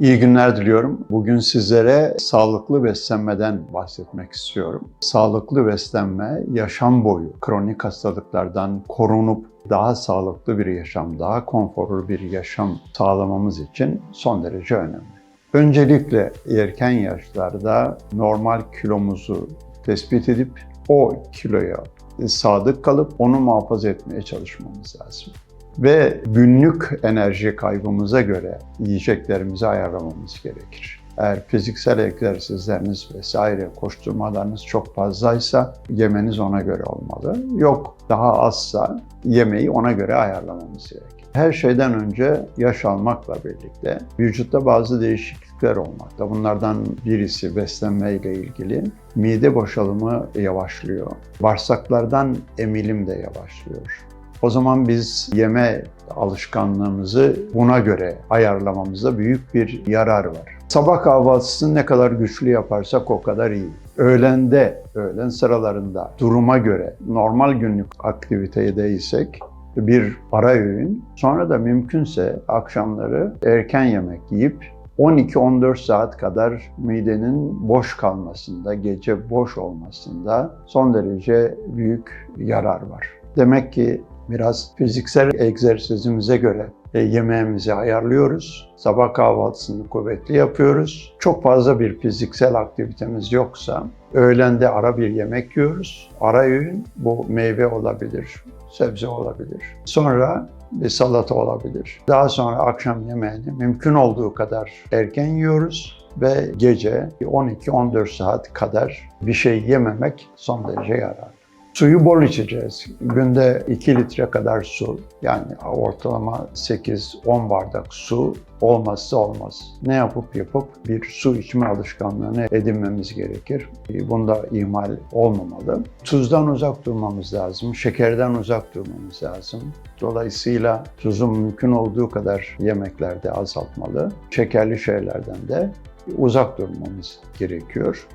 İyi günler diliyorum. Bugün sizlere sağlıklı beslenmeden bahsetmek istiyorum. Sağlıklı beslenme yaşam boyu kronik hastalıklardan korunup daha sağlıklı bir yaşam, daha konforlu bir yaşam sağlamamız için son derece önemli. Öncelikle erken yaşlarda normal kilomuzu tespit edip o kiloya sadık kalıp onu muhafaza etmeye çalışmamız lazım ve günlük enerji kaybımıza göre yiyeceklerimizi ayarlamamız gerekir. Eğer fiziksel egzersizleriniz vesaire koşturmalarınız çok fazlaysa yemeniz ona göre olmalı. Yok daha azsa yemeği ona göre ayarlamamız gerekir. Her şeyden önce yaş almakla birlikte vücutta bazı değişiklikler olmakta. Bunlardan birisi beslenme ile ilgili. Mide boşalımı yavaşlıyor. Bağırsaklardan emilim de yavaşlıyor. O zaman biz yeme alışkanlığımızı buna göre ayarlamamızda büyük bir yarar var. Sabah kahvaltısını ne kadar güçlü yaparsak o kadar iyi. Öğlende, öğlen sıralarında duruma göre normal günlük aktivitedeysek bir ara öğün, sonra da mümkünse akşamları erken yemek yiyip 12-14 saat kadar midenin boş kalmasında, gece boş olmasında son derece büyük yarar var. Demek ki biraz fiziksel egzersizimize göre e, yemeğimizi ayarlıyoruz. Sabah kahvaltısını kuvvetli yapıyoruz. Çok fazla bir fiziksel aktivitemiz yoksa öğlende ara bir yemek yiyoruz. Ara öğün bu meyve olabilir, sebze olabilir. Sonra bir salata olabilir. Daha sonra akşam yemeğini mümkün olduğu kadar erken yiyoruz ve gece 12-14 saat kadar bir şey yememek son derece yararlı. Suyu bol içeceğiz. Günde 2 litre kadar su, yani ortalama 8-10 bardak su olmazsa olmaz. Ne yapıp yapıp bir su içme alışkanlığını edinmemiz gerekir. Bunda ihmal olmamalı. Tuzdan uzak durmamız lazım, şekerden uzak durmamız lazım. Dolayısıyla tuzu mümkün olduğu kadar yemeklerde azaltmalı. Şekerli şeylerden de uzak durmamız gerekiyor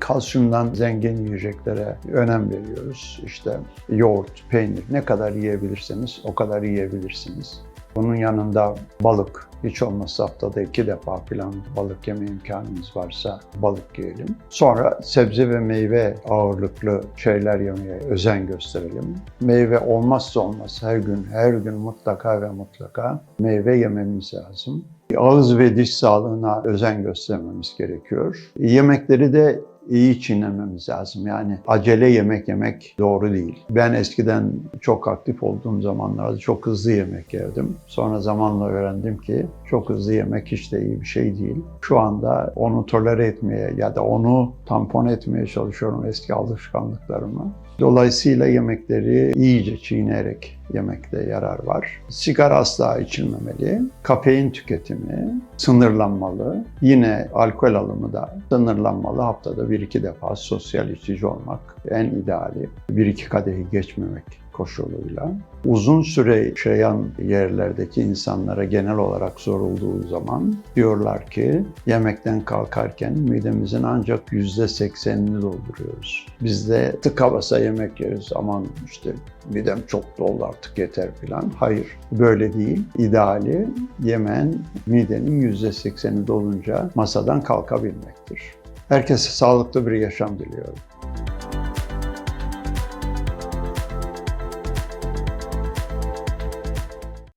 kalsiyumdan zengin yiyeceklere önem veriyoruz. İşte yoğurt, peynir ne kadar yiyebilirseniz o kadar yiyebilirsiniz. Bunun yanında balık, hiç olmazsa haftada iki defa falan balık yeme imkanımız varsa balık yiyelim. Sonra sebze ve meyve ağırlıklı şeyler yemeye özen gösterelim. Meyve olmazsa olmaz her gün, her gün mutlaka ve mutlaka meyve yememiz lazım. Ağız ve diş sağlığına özen göstermemiz gerekiyor. Yemekleri de iyi çiğnememiz lazım. Yani acele yemek yemek doğru değil. Ben eskiden çok aktif olduğum zamanlarda çok hızlı yemek yerdim. Sonra zamanla öğrendim ki çok hızlı yemek hiç de iyi bir şey değil. Şu anda onu tolere etmeye ya da onu tampon etmeye çalışıyorum eski alışkanlıklarımı. Dolayısıyla yemekleri iyice çiğneyerek yemekte yarar var. Sigara asla içilmemeli. Kafein tüketimi sınırlanmalı. Yine alkol alımı da sınırlanmalı. Haftada bir iki defa sosyal içici olmak en ideali. Bir iki kadehi geçmemek koşuluyla. Uzun süre yaşayan yerlerdeki insanlara genel olarak sorulduğu zaman diyorlar ki yemekten kalkarken midemizin ancak yüzde seksenini dolduruyoruz. Biz de tıka basa yemek yeriz aman işte midem çok doldu artık yeter falan. Hayır böyle değil. İdeali yemeğin midenin yüzde sekseni dolunca masadan kalkabilmektir. Herkese sağlıklı bir yaşam diliyorum.